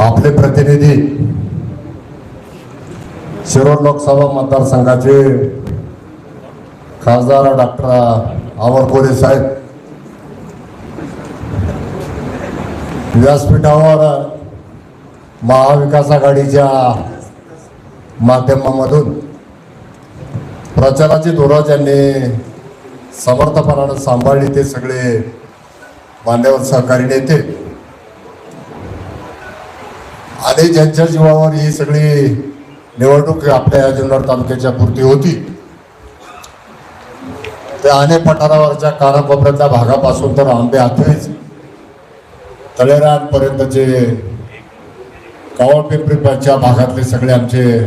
आपले प्रतिनिधी शिरोड लोकसभा मतदारसंघाचे खासदार डॉक्टर अमर साहेब. व्यासपीठावर महाविकास आघाडीच्या माध्यमामधून प्रचाराची धोरण ज्यांनी समर्थपणानं सांभाळली ते सगळे मान्यवर सहकारी नेते. आणि ज्यांच्या जीवावर ही सगळी निवडणूक आपल्या या जुन्नर तालुक्याच्या पुरती होती त्या अनेक पठारावरच्या कानाकोपऱ्यातल्या भागापासून तर आंबे हातवेच तळेरांपर्यंतचे कावळपिंपरीच्या भागातले सगळे आमचे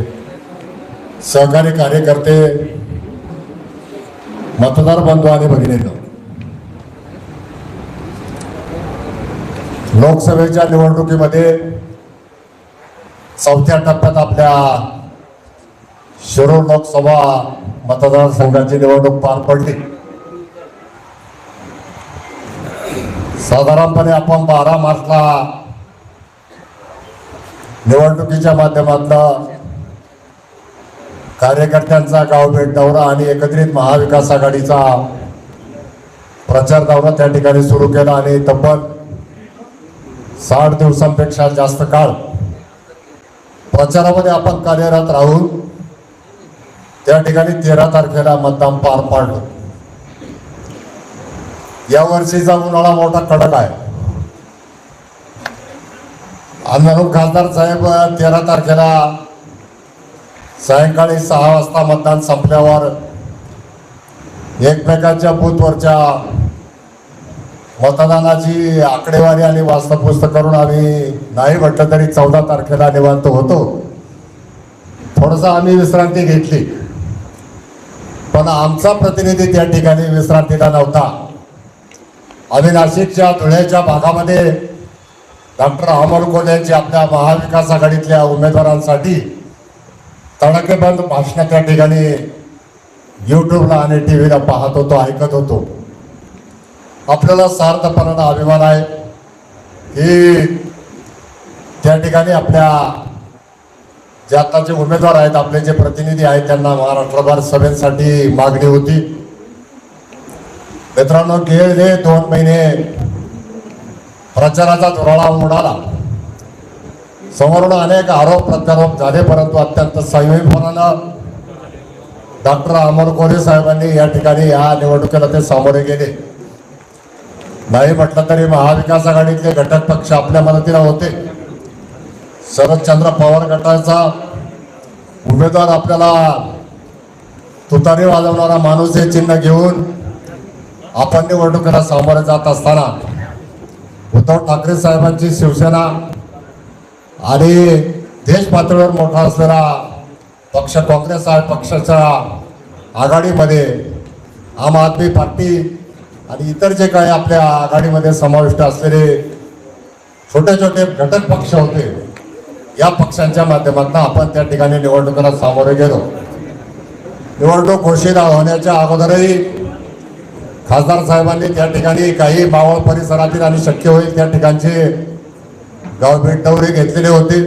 सहकारी कार्यकर्ते मतदार बंधू आणि भगिनी लोकसभेच्या निवडणुकीमध्ये चौथ्या टप्प्यात आपल्या शिरूर लोकसभा मतदारसंघाची निवडणूक पार पडली. साधारणपणे आपण बारा मार्चला निवडणुकीच्या माध्यमातून कार्यकर्त्यांचा गावभेट दौरा आणि एकत्रित महाविकास आघाडीचा प्रचार दौरा त्या ठिकाणी सुरू केला आणि तब्बल साठ दिवसांपेक्षा जास्त काळ प्रचारामध्ये आपण कार्यरत राहून त्या ठिकाणी तेरा तारखेला मतदान पार पाडलं. या वर्षीचा उन्हाळा मोठा कडक आहे. आणि म्हणून खासदार साहेब तेरा तारखेला सायंकाळी सहा वाजता मतदान संपल्यावर एकमेकांच्या बूथवरच्या मतदानाची आकडेवारी आणि वास्तपुस्त करून आम्ही नाही म्हटलं तरी चौदा तारखेला निवांत होतो. थोडंसं आम्ही विश्रांती घेतली. पण आमचा प्रतिनिधी त्या ठिकाणी विश्रांतीला नव्हता. आम्ही नाशिकच्या धुळ्याच्या भागामध्ये डॉक्टर अमर कोल यांची आपल्या महाविकास आघाडीतल्या उमेदवारांसाठी तडकेबंद भाषणं त्या ठिकाणी यूट्यूबला आणि टी व्हीला पाहत होतो ऐकत होतो. आपल्याला सार्थपणानं अभिमान आहे की त्या ठिकाणी आपल्या जे आताचे उमेदवार आहेत आपले जे प्रतिनिधी आहेत त्यांना महाराष्ट्रभर सभेसाठी मागणी होती. मित्रांनो गेले दोन महिने प्रचाराचा धुराळा उडाला समोरून अनेक आरोप प्रत्यारोप झाले परंतु अत्यंत संयमीपणानं डॉक्टर अमोल कोरे साहेबांनी या ठिकाणी या निवडणुकीला ते सामोरे गेले. नाही म्हटलं तरी महाविकास आघाडीतले घटक पक्ष आपल्या मदतीला होते. शरदचंद्र पवार गटाचा उमेदवार आपल्याला तुतारी वाजवणारा माणूस हे चिन्ह घेऊन आपण निवडणुकीला सामोरे जात असताना उद्धव ठाकरे साहेबांची शिवसेना आणि देश पातळीवर मोठा असलेला पक्ष काँग्रेस पक्षाच्या आघाडीमध्ये आम आदमी पार्टी आणि इतर जे काही आपल्या आघाडीमध्ये समाविष्ट असलेले छोटे छोटे घटक पक्ष होते या पक्षांच्या माध्यमातून आपण त्या ठिकाणी निवडणुकीला सामोरे गेलो. निवडणूक घोषित होण्याच्या अगोदरही खासदार साहेबांनी त्या ठिकाणी काही मावळ परिसरातील आणि शक्य होईल त्या ठिकाणचे गावभेट दौरे घेतलेले होते.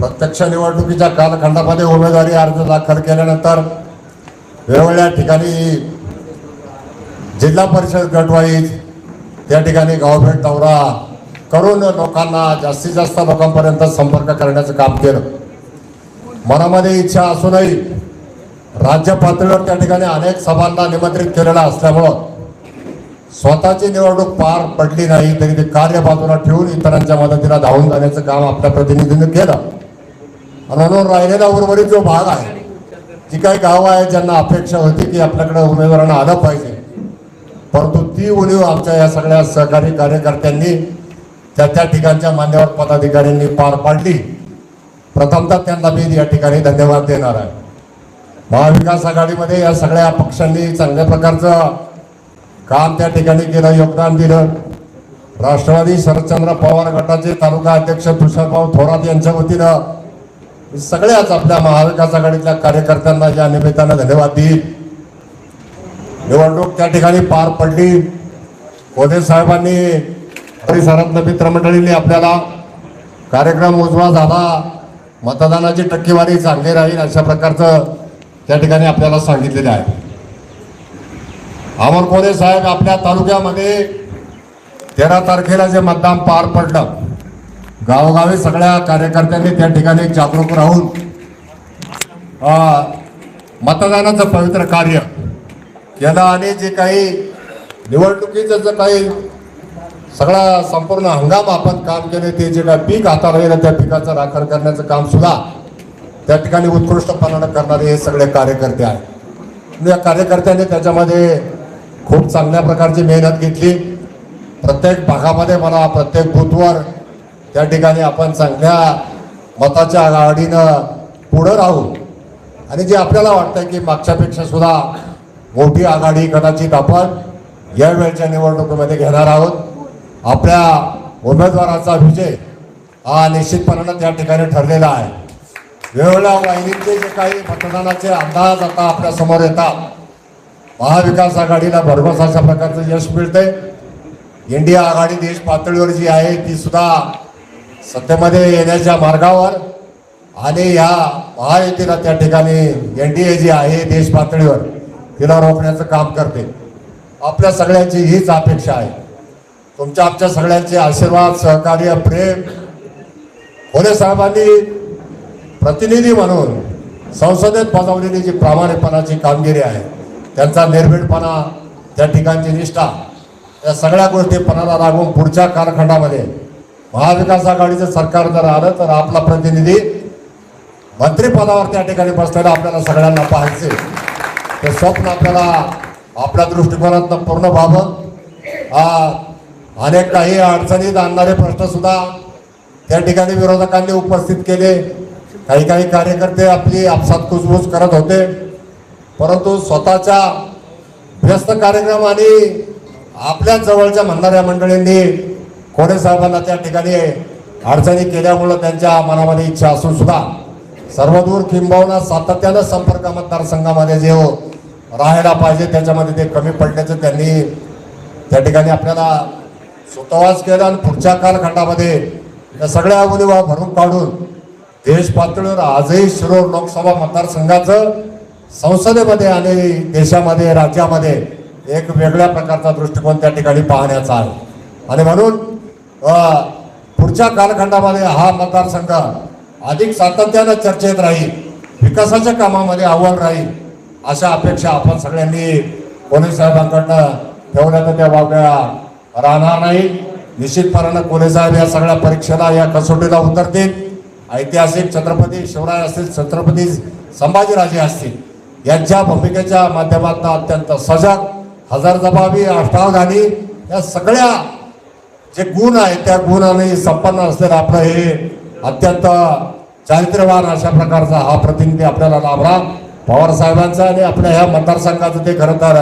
प्रत्यक्ष निवडणुकीच्या कालखंडामध्ये उमेदवारी अर्ज दाखल केल्यानंतर वेगवेगळ्या ठिकाणी जिल्हा परिषद गटवाईज त्या ठिकाणी गावभेट दौरा करून लोकांना जास्तीत जास्त लोकांपर्यंत संपर्क करण्याचं काम केलं. मनामध्ये इच्छा असूनही राज्य पातळीवर त्या ठिकाणी अनेक सभांना निमंत्रित केलेलं असल्यामुळं स्वतःची निवडणूक पार पडली नाही तरी ते कार्य बाजूला ठेवून इतरांच्या मदतीला धावून जाण्याचं काम आपल्या प्रतिनिधींनी केलं. आणि म्हणून राहिलेला उर्वरित जो भाग आहे जी काही गावं आहेत ज्यांना अपेक्षा होती की आपल्याकडे उमेदवारांना आलं पाहिजे परंतु ती उणीव आमच्या या सगळ्या सहकारी कार्यकर्त्यांनी त्या त्या ठिकाणच्या मान्यवर पदाधिकाऱ्यांनी पार पाडली. प्रथमतः त्यांना मी या ठिकाणी धन्यवाद देणार आहे. महाविकास आघाडीमध्ये या सगळ्या पक्षांनी चांगल्या प्रकारचं काम त्या ठिकाणी केलं योगदान दिलं. राष्ट्रवादी शरदचंद्र पवार गटाचे तालुका अध्यक्ष तुषारभाऊ थोरात यांच्या वतीनं सगळ्याच आपल्या महाविकास आघाडीतल्या कार्यकर्त्यांना या निमित्तानं धन्यवाद देईल निवडणूक त्या ठिकाणी पार पडली. कोदे साहेबांनी परिसरातल्या मित्रमंडळींनी आपल्याला कार्यक्रम उजवा झाला मतदानाची टक्केवारी चांगली राहील अशा प्रकारचं त्या ठिकाणी आपल्याला सांगितलेलं आहे. अमर कोले साहेब आपल्या तालुक्यामध्ये तेरा तारखेला जे मतदान पार पडलं गावोगावी सगळ्या कार्यकर्त्यांनी त्या ठिकाणी जागरूक राहून मतदानाचं पवित्र कार्य केलं आणि जे काही निवडणुकीचं जे काही सगळा संपूर्ण हंगाम आपण काम केले ते जे काय पीक हाताला येईल त्या पिकाचं राखण करण्याचं काम सुद्धा त्या ठिकाणी उत्कृष्टपणानं करणारे हे सगळे कार्यकर्ते आहेत. या कार्यकर्त्यांनी त्याच्यामध्ये खूप चांगल्या प्रकारची मेहनत घेतली. प्रत्येक भागामध्ये मला प्रत्येक बूथवर त्या ठिकाणी आपण चांगल्या मताच्या आघाडीनं पुढं राहू. आणि जे आपल्याला वाटतं की मागच्यापेक्षा सुद्धा मोठी आघाडी कदाचित आपण या वेळच्या निवडणुकीमध्ये घेणार आहोत. आपल्या उमेदवाराचा विजय हा निश्चितपणानं त्या ठिकाणी ठरलेला आहे. वेगवेगळ्या वाहिनींचे जे काही मतदानाचे अंदाज आता आपल्यासमोर येतात. महाविकास आघाडीला भरघोस अशा प्रकारचं यश मिळतंय. इंडिया आघाडी देश पातळीवर जी आहे ती सुद्धा सत्तेमध्ये येण्याच्या मार्गावर. आणि ह्या महायुतीला त्या ठिकाणी एन डी ए जी आहे देश पातळीवर. हिला रोखण्याचं काम करते. आपल्या सगळ्यांची हीच अपेक्षा आहे. तुमच्या आमच्या सगळ्यांचे आशीर्वाद सहकार्य प्रेम. खोले साहेबांनी प्रतिनिधी म्हणून संसदेत बजावलेली जी प्रामाणिकपणाची कामगिरी आहे त्यांचा निर्भीडपणा त्या ठिकाणची निष्ठा या सगळ्या गोष्टी पणाला लागून पुढच्या कालखंडामध्ये महाविकास आघाडीचं सरकार जर आलं तर आपला प्रतिनिधी मंत्रिपदावर त्या ठिकाणी बसलेला आपल्याला सगळ्यांना पाहायचे. ते स्वप्न आपल्याला आपल्या दृष्टिकोनातनं पूर्ण व्हावं. हा अनेक काही अडचणीत आणणारे प्रश्नसुद्धा त्या ठिकाणी विरोधकांनी उपस्थित केले. काही काही कार्यकर्ते आपली आपसात कुजबूज करत होते. परंतु स्वतःच्या व्यस्त कार्यक्रम आणि आपल्या जवळच्या म्हणणाऱ्या मंडळींनी कोडे साहेबांना त्या ठिकाणी अडचणी केल्यामुळं त्यांच्या मनामध्ये इच्छा असून सुद्धा सर्वदूर किंबहुना सातत्यानं संपर्क मतदारसंघामध्ये जे हो राहायला पाहिजे त्याच्यामध्ये ते कमी पडल्याचं त्यांनी त्या ठिकाणी आपल्याला स्वतःच केला आणि पुढच्या कालखंडामध्ये या सगळ्या उणीवा भरून काढून देश पातळीवर आजही शिरोर लोकसभा मतदारसंघाचं संसदेमध्ये आणि देशामध्ये राज्यामध्ये एक वेगळ्या प्रकारचा दृष्टिकोन त्या ठिकाणी पाहण्याचा आहे. आणि म्हणून पुढच्या कालखंडामध्ये हा मतदारसंघ अधिक सातत्यानं चर्चेत राहील विकासाच्या कामामध्ये आव्हान राहील अशा अपेक्षा आपण सगळ्यांनी कोले साहेबांकडनं ठेवल्या तर त्या वागण्या राहणार नाही. निश्चितपणानं कोले साहेब या सगळ्या परीक्षेला या कसोटीला उतरतील. ऐतिहासिक छत्रपती शिवराय असतील छत्रपती संभाजीराजे असतील यांच्या भूमिकेच्या माध्यमातून अत्यंत सजग हजार जबाबी अष्टावधानी या सगळ्या जे गुण आहेत त्या गुणाने संपन्न असलेलं आपलं हे अत्यंत चारित्र्यवान अशा प्रकारचा हा प्रतिनिधी आपल्याला लाभला. पवार साहेबांचा आणि आपल्या ह्या मतदारसंघाचं ते खरं तर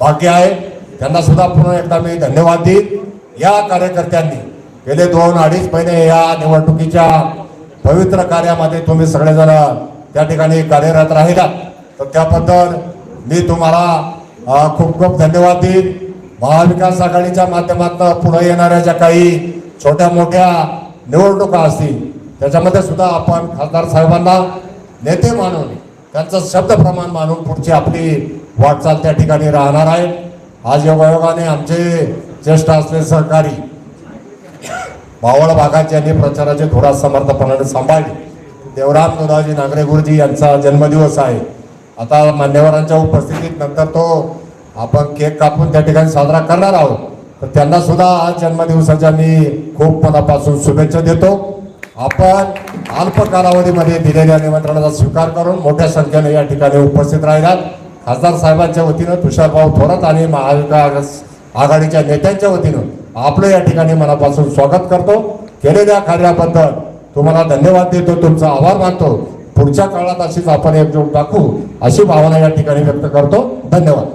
भाग्य आहे त्यांना सुद्धा पुन्हा एकदा मी धन्यवाद देईन. या कार्यकर्त्यांनी गेले दोन अडीच महिने या निवडणुकीच्या पवित्र कार्यामध्ये तुम्ही सगळेजण त्या ठिकाणी कार्यरत राहिलात. तर त्याबद्दल मी तुम्हाला खूप खूप धन्यवाद देईन. महाविकास आघाडीच्या माध्यमातून पुढे येणाऱ्या ज्या काही छोट्या मोठ्या निवडणुका असतील त्याच्यामध्ये सुद्धा आपण खासदार साहेबांना नेते मानून त्यांचं शब्द प्रमाण मानून पुढची आपली वाटचाल त्या ठिकाणी राहणार आहे. आज योगायोगाने आमचे ज्येष्ठ असलेले सहकारी मावळ भागात ज्यांनी प्रचाराचे थोडा समर्थपणाने सांभाळले देवराम दुधाजी नागरे गुरुजी यांचा जन्मदिवस आहे. आता मान्यवरांच्या उपस्थितीत नंतर तो आपण केक कापून त्या ठिकाणी साजरा करणार आहोत. तर त्यांना सुद्धा आज जन्मदिवसाच्या मी खूप मनापासून शुभेच्छा देतो. आपण अल्प कालावधीमध्ये दिलेल्या निमंत्रणाचा स्वीकार करून मोठ्या संख्येने या ठिकाणी उपस्थित राहिलात. खासदार साहेबांच्या वतीनं तुषारभाऊ थोरात आणि महाविकास आघाडीच्या नेत्यांच्या वतीनं आपलं या ठिकाणी मनापासून स्वागत करतो. केलेल्या कार्याबद्दल तुम्हाला धन्यवाद देतो तुमचा आभार मानतो. पुढच्या काळात अशीच आपण एकजूट दाखवू अशी भावना या ठिकाणी व्यक्त करतो. धन्यवाद.